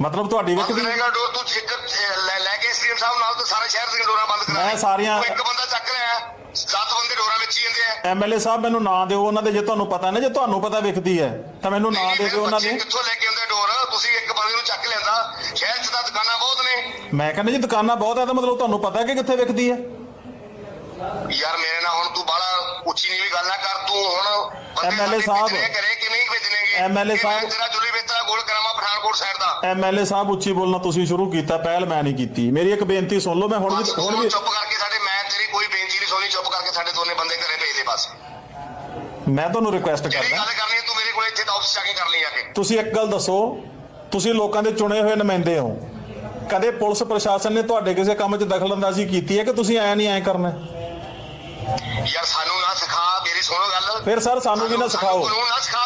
ਮਤਲਬ ਤੁਹਾਡੀ ਬੰਦ ਵਿਕਦੀ ਕਰੇਗਾ ਡੋਰ ਤੂੰ ਚੈੱਕ ਲੈ ਲੈ ਕੇ ਐਸਡੀਐਮ ਸਾਹਿਬ ਨਾਲ ਤਾਂ ਸਾਰੇ ਸ਼ਹਿਰ ਦੀਆਂ ਡੋਰਾਂ ਬੰਦ ਕਰਾ ਮੈਂ। ਸਾਰੀਆਂ- ਇੱਕ ਬੰਦਾ ਚੱਕ ਲਿਆ ਸੱਤ ਬੰਦੇ ਡੋਰਾਂ ਵਿੱਚ ਹੀ ਜਾਂਦੇ ਆ ਐਮਐਲਏ ਸਾਹਿਬ ਮੈਨੂੰ ਨਾਂ ਦਿਓ ਉਹਨਾਂ ਦੇ ਜੇ ਤੁਹਾਨੂੰ ਪਤਾ ਨਾ ਜੇ ਤੁਹਾਨੂੰ ਪਤਾ ਵਿਕਦੀ ਹੈ ਤਾਂ ਮੈਨੂੰ ਨਾਂ ਦੇ ਦਿਓ ਉਹਨਾਂ ਦੇ ਕਿੱਥੋਂ ਲੈ ਕੇ ਆਉਂਦੇ ਡੋਰ ਤੁਸੀਂ ਇੱਕ ਬੰਦੇ ਨੂੰ ਚੱਕ ਲੈਂਦਾ ਸ਼ਹਿਰ 'ਚ ਤਾਂ ਦੁਕਾਨਾਂ ਬਹੁਤ ਨੇ ਮੈਂ ਕਹਿੰਦਾ ਜੀ ਦੁਕਾਨਾਂ ਬਹੁਤ ਹੈ ਤਾਂ ਮਤਲਬ ਤੁਹਾਨੂੰ ਪਤਾ ਕਿ ਕਿੱਥੇ ਵਿਕਦੀ ਹੈ ਯਾਰ ਮੇਰੇ ਨਾਲ ਹੁਣ ਤੂੰ ਬਾਲਾ ਉੱਚੀ ਨੀਵੀਂ ਗੱਲ ਨਾ ਕਰ ਤੂੰ ਹੁਣ ਸਾਡੇ ਸਾਹਿਬ। ਕਰੇ ਕਿ ਨਹੀਂ ਭੇਜਣੇਗੇ ਮੈਂ ਸਾਹਿਬ। ਗੋਲ ਕਰਾਵਾਂ ਪਠਾਨਕੋਟ ਸਾਈਡ ਦਾ। ਐਮਐਲਏ ਸਾਹਿਬ ਉੱਚੀ ਬੋਲਣਾ ਤੁਸੀਂ ਸ਼ੁਰੂ ਕੀਤਾ ਪਹਿਲ ਮੈਂ ਨਹੀਂ ਕੀਤੀ। ਮੇਰੀ ਇੱਕ ਬੇਨਤੀ ਸੁਣ ਲਓ ਮੈਂ ਹੁਣ ਵੀ ਹੁਣ ਵੀ ਚੁੱਪ ਕਰਕੇ ਸਾਡੇ ਮੈਂ ਤੇਰੀ ਕੋਈ ਬੇਨਤੀ ਨਹੀਂ ਸੁਣੀ ਚੁੱਪ ਕਰਕੇ ਸਾਡੇ ਦੋਨੇ ਬੰਦੇ ਘਰੇ ਭੇਜ ਦੇ ਬਸ। ਮੈਂ ਤੁਹਾਨੂੰ ਰਿਕੁਐਸਟ ਕਰਦਾ। ਗੱਲ ਕਰਨੀ ਤੂੰ ਮੇਰੇ ਕੋਲ ਇੱਥੇ ਤਾਂ ਆਫਿਸ ਜਾ ਕੇ ਕਰ ਲਈ ਜਾ ਕੇ। ਤੁਸੀਂ ਇੱਕ ਗੱਲ ਦੱਸੋ ਤੁਸੀਂ ਲੋਕਾਂ ਦੇ ਚੁਣੇ ਹੋਏ ਨੁਮਾਇੰਦੇ ਹੋ। ਕਦੇ ਪੁਲਿਸ ਪ੍ਰਸ਼ਾਸਨ ਨੇ ਤੁਹਾਡੇ ਕਿਸੇ ਕੰਮ 'ਚ ਦਖਲਅੰਦਾਜ਼ੀ ਕੀਤੀ ਹੈ ਕਿ ਤੁਸੀਂ ਐ ਨਹੀਂ ਐ ਕਰਨਾ? ਯਾਰ ਸਾਨੂੰ ਨਾ ਸਿਖਾ ਮੇਰੀ ਸੁਣੋ ਗੱਲ। ਫਿਰ ਸਰ ਸਾਨੂੰ ਵੀ ਨਾ ਸਿਖਾਓ। ਕਾਨੂੰਨ ਨਾ ਸਿਖਾ।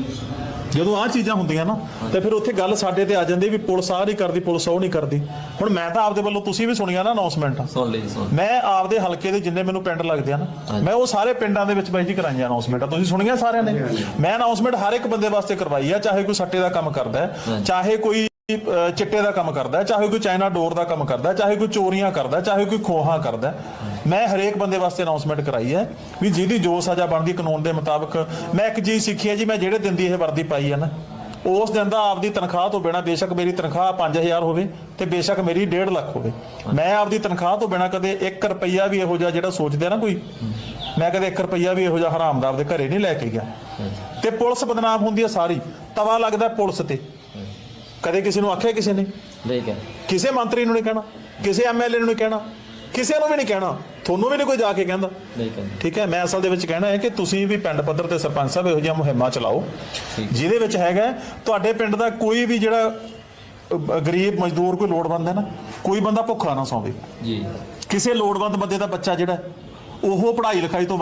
ਜਦੋਂ ਆ ਚੀਜ਼ਾਂ ਹੁੰਦੀਆਂ ਨਾ ਤੇ ਫਿਰ ਉੱਥੇ ਗੱਲ ਸਾਡੇ ਤੇ ਆ ਜਾਂਦੀ ਵੀ ਪੁਲਿਸ ਆ ਨਹੀਂ ਕਰਦੀ ਪੁਲਿਸ ਉਹ ਨਹੀਂ ਕਰਦੀ। ਹੁਣ ਮੈਂ ਤਾਂ ਆਪਦੇ ਵੱਲੋਂ ਤੁਸੀਂ ਵੀ ਸੁਣੀਆਂ ਨਾ ਅਨਾਉਂਸਮੈਂਟ ਸੁਣ ਲਈ ਜੀ, ਸੁਣ ਲਈ। ਮੈਂ ਆਪਦੇ ਹਲਕੇ ਦੇ ਜਿੰਨੇ ਮੈਨੂੰ ਪਿੰਡ ਲੱਗਦੇ ਆ ਨਾ ਮੈਂ ਉਹ ਸਾਰੇ ਪਿੰਡਾਂ ਦੇ ਵਿੱਚ ਬਾਈ ਜੀ ਕਰਾਈਆਂ ਅਨਾਉਂਸਮੈਂਟਾਂ ਤੁਸੀਂ ਸੁਣੀਆਂ ਸਾਰਿਆਂ ਨੇ? ਮੈਂ ਅਨਾਉਂਸਮੈਂਟ ਹਰ ਇੱਕ ਬੰਦੇ ਵਾਸਤੇ ਕਰਵਾਈ ਆ ਚਾਹੇ ਕੋਈ ਸੱਟੇ ਦਾ ਕੰਮ ਕਰਦਾ ਹੈ ਚਾਹੇ ਕੋਈ ਚਿੱਟੇ ਦਾ ਕੰਮ ਕਰਦਾ ਚਾਹੇ ਕੋਈ ਚਾਈਨਾ ਡੋਰ ਦਾ ਕੰਮ ਕਰਦਾ ਚਾਹੇ ਕੋਈ ਚੋਰੀਆਂ ਕਰਦਾ ਚਾਹੇ ਕੋਈ ਖੋਹਾਂ ਕਰਦਾ। ਮੈਂ ਹਰੇਕ ਬੰਦੇ ਵਾਸਤੇ ਅਨਾਉਂਸਮੈਂਟ ਕਰਾਈ ਹੈ ਵੀ ਜਿਹਦੀ ਜੋ ਸਜ਼ਾ ਬਣਦੀ ਕਾਨੂੰਨ ਦੇ ਮੁਤਾਬਕ ਮੈਂ ਇੱਕ ਚੀਜ਼ ਸਿੱਖੀ ਹੈ ਜੀ ਮੈਂ ਜਿਹੜੇ ਦਿਨ ਦੀ ਇਹ ਵਰਦੀ ਪਾਈ ਹੈ ਨਾ ਉਸ ਦਿਨ ਦਾ ਆਪਦੀ ਤਨਖਾਹ ਤੋਂ ਬਿਨਾ ਬੇਸ਼ੱਕ ਮੇਰੀ ਤਨਖਾਹ 5000 ਹੋਵੇ ਤੇ ਬੇਸ਼ੱਕ ਮੇਰੀ 1.5 ਲੱਖ ਹੋਵੇ। ਮੈਂ ਆਪਦੀ ਤਨਖਾਹ ਤੋਂ ਬਿਨਾ ਕਦੇ 1 ਰੁਪਈਆ ਵੀ ਇਹੋ ਜਿਹਾ ਜਿਹੜਾ ਸੋਚਦੇ ਆ ਨਾ ਕੋਈ ਮੈਂ ਕਦੇ 1 ਰੁਪਈਆ ਵੀ ਇਹੋ ਜਿਹਾ ਹਰਾਮਦਾਰ ਦੇ ਘਰੇ ਨਹੀਂ ਲੈ ਕੇ ਗਿਆ। ਤੇ ਪੁਲਿਸ ਬਦਨਾਮ ਹੁੰਦੀ ਹੈ ਸਾਰੀ ਤਵਾ ਲੱਗਦਾ ਪੁਲਿਸ ਤੇ। ਕਦੇ ਕਿਸੇ ਨੂੰ ਆਖਿਆ ਕਿਸੇ ਨੇ? ਠੀਕ ਹੈ ਕਿਸੇ ਮੰਤਰੀ ਨੂੰ ਨਹੀਂ ਕਹਿਣਾ ਕਿਸੇ ਐਮਐਲਏ ਨੂੰ ਨਹੀਂ ਕਹਿਣਾ ਕਿਸੇ ਨੂੰ ਵੀ ਨਹੀਂ ਕਹਿਣਾ। ਤੁਹਾਨੂੰ ਵੀ ਨਹੀਂ ਕੋਈ ਜਾ ਕੇ ਕਹਿੰਦਾ। ਠੀਕ ਹੈ ਠੀਕ ਹੈ ਮੈਂ ਅਸਲ ਦੇ ਵਿੱਚ ਕਹਿਣਾ ਹੈ ਕਿ ਤੁਸੀਂ ਵੀ ਪਿੰਡ ਪੱਧਰ ਤੇ ਸਰਪੰਚ ਸਾਹਿਬ ਇਹੋ ਜਿਹੀਆਂ ਮੁਹਿੰਮਾਂ ਚਲਾਓ। ਜਿਹਦੇ ਵਿੱਚ ਹੈਗਾ ਤੁਹਾਡੇ ਪਿੰਡ ਦਾ ਕੋਈ ਵੀ ਜਿਹੜਾ ਗਰੀਬ ਮਜ਼ਦੂਰ ਕੋਈ ਲੋੜਵੰਦ ਹੈ ਨਾ ਕੋਈ ਬੰਦਾ ਭੁੱਖਾ ਨਾ ਸੌਵੇ। ਜੀ। ਕਿਸੇ ਲੋੜਵੰਦ ਬੰਦੇ ਦਾ ਬੱਚਾ ਜਿਹੜਾ ਉਹ ਪੜ੍ਹਾਈ ਲਿਖਾਈ ਤੋਂ